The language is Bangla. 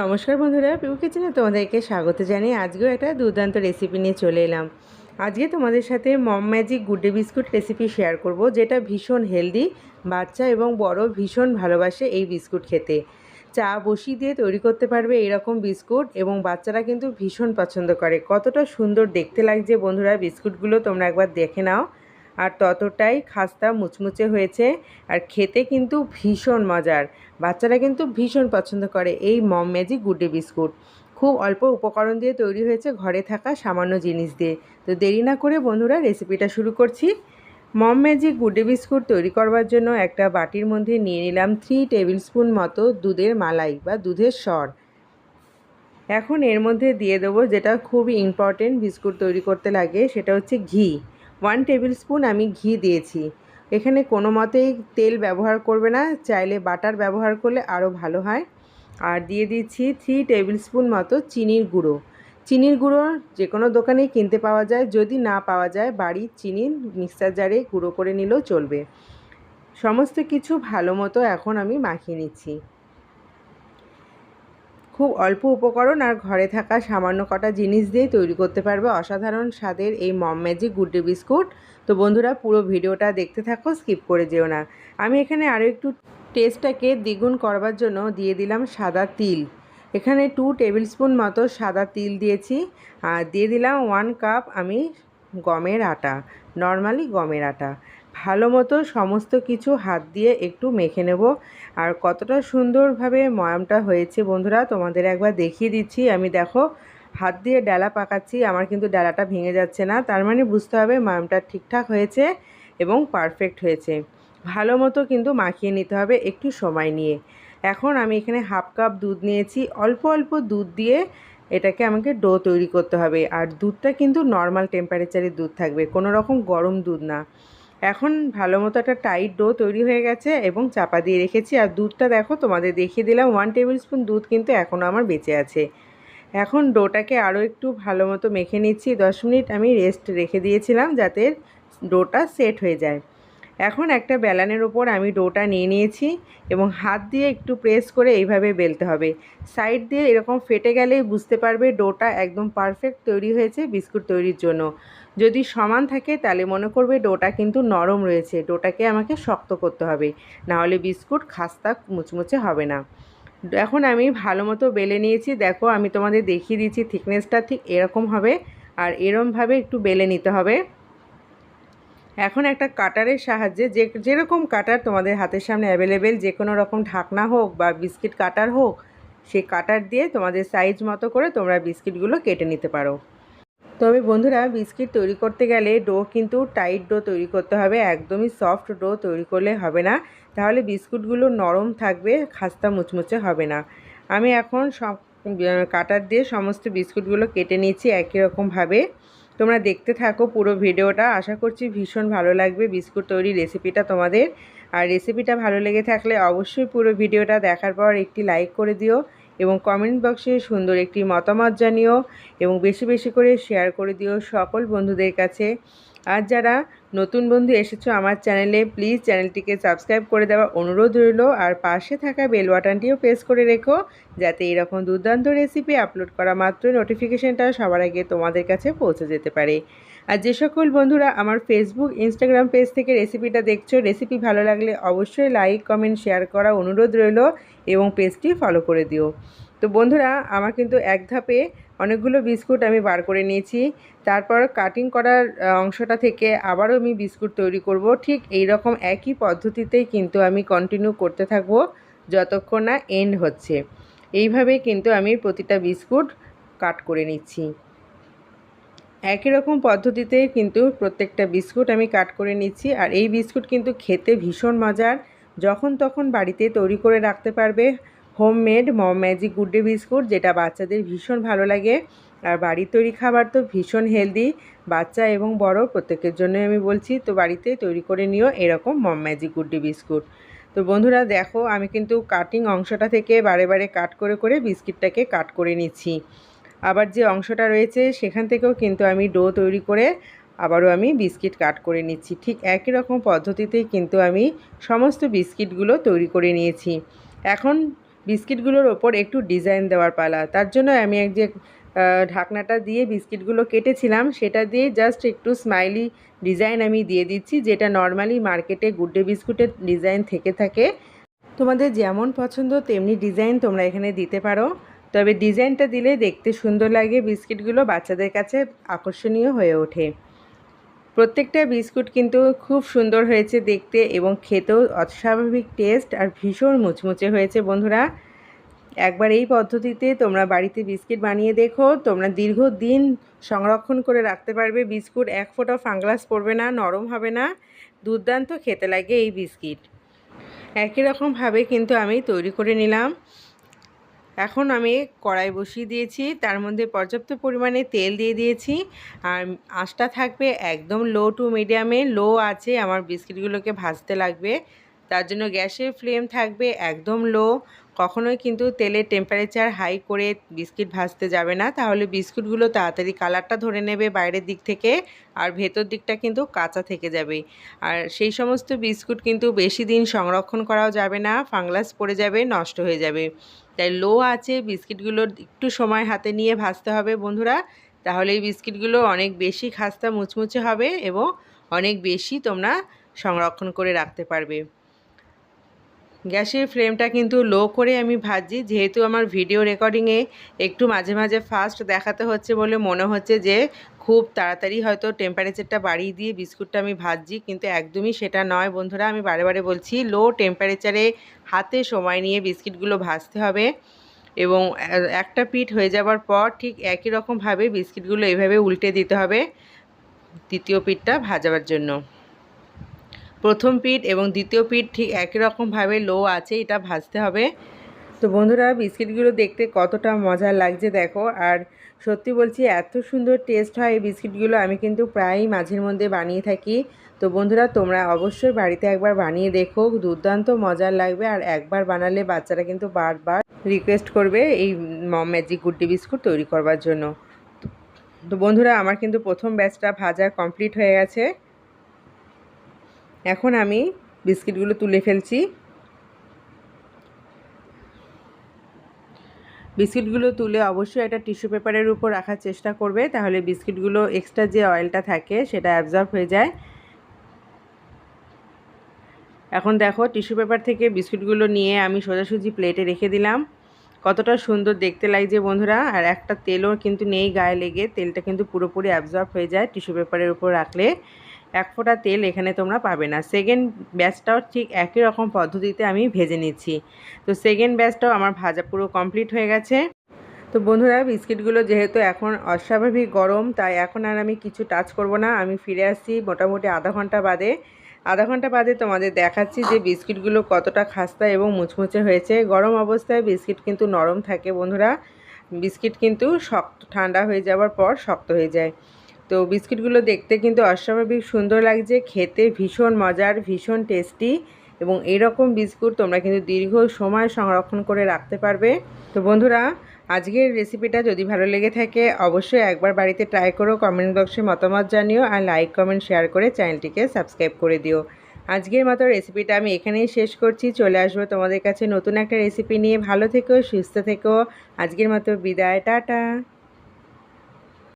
নমস্কার বন্ধুরা পিউ কিচেনে তোমাদেরকে স্বাগত জানিয়ে আজকেও একটা দুর্দান্ত রেসিপি নিয়ে চলে এলাম। আজকে তোমাদের সাথে Mom Magic Good Day biscuit recipe share করব, যেটা ভীষণ হেলদি বাচ্চা এবং বড় ভীষণ ভালোবাসে এই বিস্কুট খেতে। চা বসিয়ে দিয়ে তৈরি করতে পারবে এরকম বিস্কুট এবং বাচ্চারা কিন্তু ভীষণ পছন্দ করে। কতটা সুন্দর দেখতে লাগছে বন্ধুরা বিস্কুটগুলো, তোমরা একবার দেখে নাও। আর ততটাই খাস্তা মুচমুচে হয়েছে আর খেতে কিন্তু ভীষণ মজার। বাচ্চারা কিন্তু ভীষণ পছন্দ করে এই মম ম্যাজিক গুডে বিস্কুট। খুব অল্প উপকরণ দিয়ে তৈরি হয়েছে ঘরে থাকা সামান্য জিনিস দিয়ে। তো দেরি না করে বন্ধুরা রেসিপিটা শুরু করছি। মম ম্যাজিক গুডে বিস্কুট তৈরি করবার জন্য একটা বাটির মধ্যে নিয়ে নিলাম থ্রি টেবিল স্পুন মতো দুধের মালাই বা দুধের স্বর এখন এর মধ্যে দিয়ে দেবো যেটা খুবই ইম্পর্টেন্ট বিস্কুট তৈরি করতে লাগে, সেটা হচ্ছে ঘি। ওয়ান টেবিল স্পুন আমি ঘি দিয়েছি। এখানে কোনো মতেই তেল ব্যবহার করবে না, চাইলে বাটার ব্যবহার করলে আরও ভালো হয়। আর দিয়ে দিচ্ছি থ্রি টেবিল স্পুন মতো চিনির গুঁড়ো। চিনির গুঁড়ো যে কোনো দোকানেই কিনতে পাওয়া যায়, যদি না পাওয়া যায় বাড়ির চিনি মিক্সার জারে গুঁড়ো করে নিলেও চলবে। সমস্ত কিছু ভালো মতো এখন আমি মাখিয়ে নিচ্ছি। খুব অল্প উপকরণ আর ঘরে থাকা সামান্য কটা জিনিস দিয়েই তৈরি করতে পারবে অসাধারণ স্বাদের এই মম ম্যাজিক গুড্ডে বিস্কুট। তো বন্ধুরা, পুরো ভিডিওটা দেখতে থাকো, স্কিপ করে যেও না। আমি এখানে আরও একটু টেস্টটাকে দ্বিগুণ করবার জন্য দিয়ে দিলাম সাদা তিল। এখানে টু টেবিল স্পুন মতো সাদা তিল দিয়েছি। আর দিয়ে দিলাম ওয়ান কাপ আমি গমের আটা নর্মালি গমের আটা। ভালো মতো সমস্ত কিছু হাত দিয়ে একটু মেখে নেব। আর কতটা সুন্দরভাবে ময়ামটা হয়েছে বন্ধুরা, তোমাদের একবার দেখিয়ে দিচ্ছি। আমি দেখো, হাত দিয়ে ডালা পাকাচ্ছি, আমার কিন্তু ডালাটা ভেঙে যাচ্ছে না। তার মানে বুঝতে হবে ময়ামটা ঠিকঠাক হয়েছে এবং পারফেক্ট হয়েছে। ভালো মতো কিন্তু মাখিয়ে নিতে হবে একটু সময় নিয়ে। এখন আমি এখানে হাফ কাপ দুধ নিয়েছি। অল্প অল্প দুধ দিয়ে এটাকে আমাকে ডো তৈরি করতে হবে। আর দুধটা কিন্তু নর্মাল টেম্পারেচারের দুধ থাকবে, কোনো রকম গরম দুধ না। এখন ভালো মতো একটা টাইট ডো তৈরি হয়ে গেছে এবং চাপা দিয়ে রেখেছি। আর দুধটা দেখো, তোমাদের দেখিয়ে দিলাম ওয়ান টেবিল স্পুন দুধ কিন্তু এখনও আমার বেঁচে আছে। এখন ডোটাকে আরও একটু ভালো মতো মেখে নিচ্ছি। দশ মিনিট আমি রেস্ট রেখে দিয়েছিলাম যাতে ডোটা সেট হয়ে যায়। এখন একটা বেলানের ওপর আমি ডোটা নিয়ে নিয়েছি এবং হাত দিয়ে একটু প্রেস করে এইভাবে বেলতে হবে। সাইড দিয়ে এরকম ফেটে গেলেই বুঝতে পারবে ডোটা একদম পারফেক্ট তৈরি হয়েছে বিস্কুট তৈরির জন্য। যদি সমান থাকে তাহলে মনে করবে ডোটা কিন্তু নরম রয়েছে, ডোটাকে আমাকে শক্ত করতে হবে। নাহলে বিস্কুট খাস্তা মুচমুচে হবে না। এখন আমি ভালো মতো বেলে নিয়েছি। দেখো আমি তোমাদের দেখিয়ে দিচ্ছি, থিকনেসটা ঠিক এরকম হবে আর এরমভাবে একটু বেলে নিতে হবে। এখন একটা কাটারের সাহায্যে যে, যেরকম কাটার তোমাদের হাতের সামনে অ্যাভেলেবেল যে কোনো রকম ঢাকনা হোক বা বিস্কিট কাটার হোক, সেই কাটার দিয়ে তোমাদের সাইজ মতো করে তোমরা বিস্কিটগুলো কেটে নিতে পারো। তবে বন্ধুরা, বিস্কিট তৈরি করতে গেলে ডো কিন্তু টাইট ডো তৈরি করতে হবে, একদমই সফট ডো তৈরি করলে হবে না। তাহলে বিস্কুটগুলো নরম থাকবে, খাস্তা মুচমুচে হবে না। আমি এখন সব কাটার দিয়ে সমস্ত বিস্কুটগুলো কেটে নিয়েছি একই রকমভাবে তোমরা দেখতে থাকো পুরো ভিডিওটা। আশা করছি ভীষণ ভালো লাগবে বিস্কুট তৈরি রেসিপিটা তোমাদের। আর রেসিপিটা ভালো লেগে থাকলে অবশ্যই পুরো ভিডিওটা দেখার পর একটি লাইক করে দিও এবং কমেন্ট বক্সে সুন্দর একটি মতামত জানিও এবং বেশি বেশি করে শেয়ার করে দিও সকল বন্ধুদের কাছে। আর যারা নতুন বন্ধু এসেছ আমার চ্যানেলে প্লিজ চ্যানেলটিকে সাবস্ক্রাইব করে দেওয়া অনুরোধ রইল। আর পাশে থাকা বেল বাটনটিও প্রেস করে রেখো, যাতে এরকম দুর্দান্ত রেসিপি আপলোড করা মাত্রই নোটিফিকেশানটা সবার আগে তোমাদের কাছে পৌঁছে যেতে পারে। আর যে সকল বন্ধুরা আমার ফেসবুক ইনস্টাগ্রাম পেজ থেকে রেসিপিটা দেখছ রেসিপি ভালো লাগলে অবশ্যই লাইক কমেন্ট শেয়ার করা অনুরোধ রইল এবং পেজটি ফলো করে দিও। তো বন্ধুরা, আমার কিন্তু এক ধাপে অনেকগুলো বিস্কুট আমি বার করে নিয়েছি। তারপর কাটিং করার অংশটা থেকে আবারও আমি বিস্কুট তৈরি করব। ঠিক এই রকম একই পদ্ধতিতেই কিন্তু আমি কন্টিনিউ করতে থাকব যতক্ষণ না এন্ড হচ্ছে। এইভাবেই কিন্তু আমি প্রতিটা বিস্কুট কাট করে নিচ্ছি। একই রকম পদ্ধতিতে কিন্তু প্রত্যেকটা বিস্কুট আমি কাট করে নিচ্ছি। আর এই বিস্কুট কিন্তু খেতে ভীষণ মজার। যখন তখন বাড়িতে তৈরি করে রাখতে পারবে। Homemade Mom Magic Good Day biscuit, যেটা বাচ্চাদের ভীষণ ভালো লাগে। আর বাড়ির তৈরি খাবার তো ভীষণ হেলদি, বাচ্চা এবং বড়, প্রত্যেকের জন্য আমি বলছি, তো বাড়িতে তৈরি করে নিও এরকম মম ম্যাজিক গুড্ডে বিস্কুট। তো বন্ধুরা, দেখো, আমি কিন্তু কাটিং অংশটা থেকে বারে বারে কাট করে করে বিস্কিটটাকে কাট করে নিচ্ছি। আবার যে অংশটা রয়েছে, সেখান থেকেও কিন্তু আমি ডো তৈরি করে আবারও আমি বিস্কিট কাট করে নিচ্ছি। ঠিক একই রকম পদ্ধতিতেই কিন্তু আমি সমস্ত বিস্কিটগুলো তৈরি করে নিয়েছি। এখন বিস্কিটগুলোর ওপর একটু ডিজাইন দেওয়ার পালা। তার জন্য আমি এক যে ঢাকনাটা দিয়ে বিস্কিটগুলো কেটেছিলাম, সেটা দিয়ে জাস্ট একটু স্মাইলি ডিজাইন আমি দিয়ে দিচ্ছি, যেটা নর্মালি মার্কেটে গুড ডে বিস্কুটের ডিজাইন থেকে থাকে। তোমাদের যেমন পছন্দ তেমনি ডিজাইন তোমরা এখানে দিতে পারো। তবে ডিজাইনটা দিলে দেখতে সুন্দর লাগে বিস্কিটগুলো, বাচ্চাদের কাছে আকর্ষণীয় হয়ে ওঠে। প্রত্যেকটা বিস্কুট কিন্তু খুব সুন্দর হয়েছে দেখতে এবং খেতেও অস্বাভাবিক টেস্ট আর ভীষণ মুচমুচে হয়েছে, বন্ধুরা। একবার এই পদ্ধতিতে তোমরা বাড়িতে বিস্কিট বানিয়ে দেখো, তোমরা দীর্ঘদিন সংরক্ষণ করে রাখতে পারবে বিস্কুট, এক ফোঁটা ফাঙ্গাস পড়বে না, নরম হবে না, দুর্দান্ত খেতে লাগে এই বিস্কিট। একই রকমভাবে কিন্তু আমি তৈরি করে নিলাম। এখন আমি কড়াই বসিয়ে দিয়েছি। তার মধ্যে পর্যাপ্ত পরিমাণে তেল দিয়ে দিয়েছি। আর আঁচটা থাকবে একদম লো টু মিডিয়ামে লো আছে, আমার বিস্কিটগুলোকে ভাজতে লাগবে। তার জন্য গ্যাসের ফ্লেম থাকবে একদম লো কখনোই কিন্তু তেলের টেম্পারেচার হাই করে বিস্কিট ভাজতে যাবে না। তাহলে বিস্কুটগুলো তাড়াতাড়ি কালারটা ধরে নেবে বাইরের দিক থেকে আর ভেতর দিকটা কিন্তু কাঁচা থেকে যাবে। আর সেই সমস্ত বিস্কুট কিন্তু বেশি দিন সংরক্ষণ করাও যাবে না ফাংলাস পড়ে যাবে, নষ্ট হয়ে যাবে। তাই লো আছে বিস্কিটগুলো একটু সময় হাতে নিয়ে ভাজতে হবে বন্ধুরা। তাহলে এই বিস্কিটগুলো অনেক বেশি খাস্তা মুচমুচে হবে এবং অনেক বেশি তোমরা সংরক্ষণ করে রাখতে পারবে। গ্যাসের ফ্লেমটা কিন্তু লো করে আমি ভাজি যেহেতু আমার ভিডিও রেকর্ডিংয়ে একটু মাঝে মাঝে ফাস্ট দেখাতে হচ্ছে বলে মনে হচ্ছে যে, খুব তাড়াতাড়ি হয়তো টেম্পারেচারটা বাড়িয়ে দিয়ে বিস্কুটটা আমি ভাজছি, কিন্তু একদমই সেটা নয়। বন্ধুরা, আমি বারে বারে বলছি, লো টেম্পারেচারে হাতে সময় নিয়ে বিস্কিটগুলো ভাজতে হবে এবং একটা পিঠ হয়ে যাবার পর ঠিক একই রকমভাবে বিস্কিটগুলো এভাবে উল্টে দিতে হবে দ্বিতীয় পিঠটা ভাজাবার জন্য। প্রথম পিঠ এবং দ্বিতীয় পিঠ ঠিক একই রকমভাবে লো আছে, এটা ভাজতে হবে। তো বন্ধুরা, বিস্কিটগুলো দেখতে কতটা মজা লাগছে দেখো। আর সত্যি বলছি, এত সুন্দর টেস্ট হয় এই বিস্কিটগুলো, আমি কিন্তু প্রায়ই মাঝের মধ্যে বানিয়ে থাকি। তো বন্ধুরা, তোমরা অবশ্যই বাড়িতে একবার বানিয়ে দেখো, দুর্দান্ত মজার লাগবে। আর একবার বানালে বাচ্চারা কিন্তু বারবার রিকোয়েস্ট করবে এই ম্যাজিক গুড্ডি বিস্কুট তৈরি করবার জন্য। তো বন্ধুরা, আমার কিন্তু প্রথম ব্যাচটা ভাজা কমপ্লিট হয়ে গেছে। এখন আমি বিস্কিটগুলো তুলে ফেলছি। বিস্কিটগুলো তুলে অবশ্যই একটা টিস্যু পেপারের উপর রাখার চেষ্টা করবে, তাহলে বিস্কিটগুলো এক্সট্রা যে অয়েলটা থাকে সেটা অ্যাবজর্ব হয়ে যায়। এখন দেখো, টিস্যু পেপার থেকে বিস্কিটগুলো নিয়ে আমি সোজাসুজি প্লেটে রেখে দিলাম। কতটা সুন্দর দেখতে লাগছে বন্ধুরা, আর একটা তেলও কিন্তু নেই গায়ে লেগে, তেলটা কিন্তু পুরোপুরি অ্যাবজর্ব হয়ে যায় টিস্যু পেপারের উপর রাখলে। এক ফোঁটা তেল এখানে তোমরা পাবে না। সেকেন্ড ব্যাচটাও ঠিক একই রকম পদ্ধতিতে আমি ভেজে নিচ্ছি। তো সেকেন্ড ব্যাচটাও আমার ভাজা পুরো কমপ্লিট হয়ে গেছে। তো বন্ধুরা, বিস্কিটগুলো যেহেতু এখন অস্বাভাবিক গরম, তাই এখন আর আমি কিছু টাচ করব না। আমি ফিরে আসছি মোটামুটি আধা ঘণ্টা বাদে। আধা ঘণ্টা বাদে তোমাদের দেখাচ্ছি যে বিস্কিটগুলো কতটা খাস্তা এবং মুচমুচে হয়েছে। গরম অবস্থায় বিস্কিট কিন্তু নরম থাকে বন্ধুরা। বিস্কিট কিন্তু শক্ত, ঠান্ডা হয়ে যাওয়ার পর শক্ত হয়ে যায়। তো বিস্কিটগুলো দেখতে কিন্তু অস্বাভাবিক সুন্দর লাগছে, খেতে ভীষণ মজার, ভীষণ টেস্টি এবং এরকম বিস্কুট তোমরা কিন্তু দীর্ঘ সময় সংরক্ষণ করে রাখতে পারবে। তো বন্ধুরা, আজকের রেসিপিটা যদি ভালো লেগে থাকে, অবশ্যই একবার বাড়িতে ট্রাই করো কমেন্ট বক্সে মতামত জানিও আর লাইক কমেন্ট শেয়ার করে চ্যানেলটিকে সাবস্ক্রাইব করে দিও। আজকের মতো রেসিপিটা আমি এখানেই শেষ করছি, চলে আসব তোমাদের কাছে নতুন একটা রেসিপি নিয়ে। ভালো থেকো, সুস্থ থেকো, আজকের মতো বিদায়, টাটা।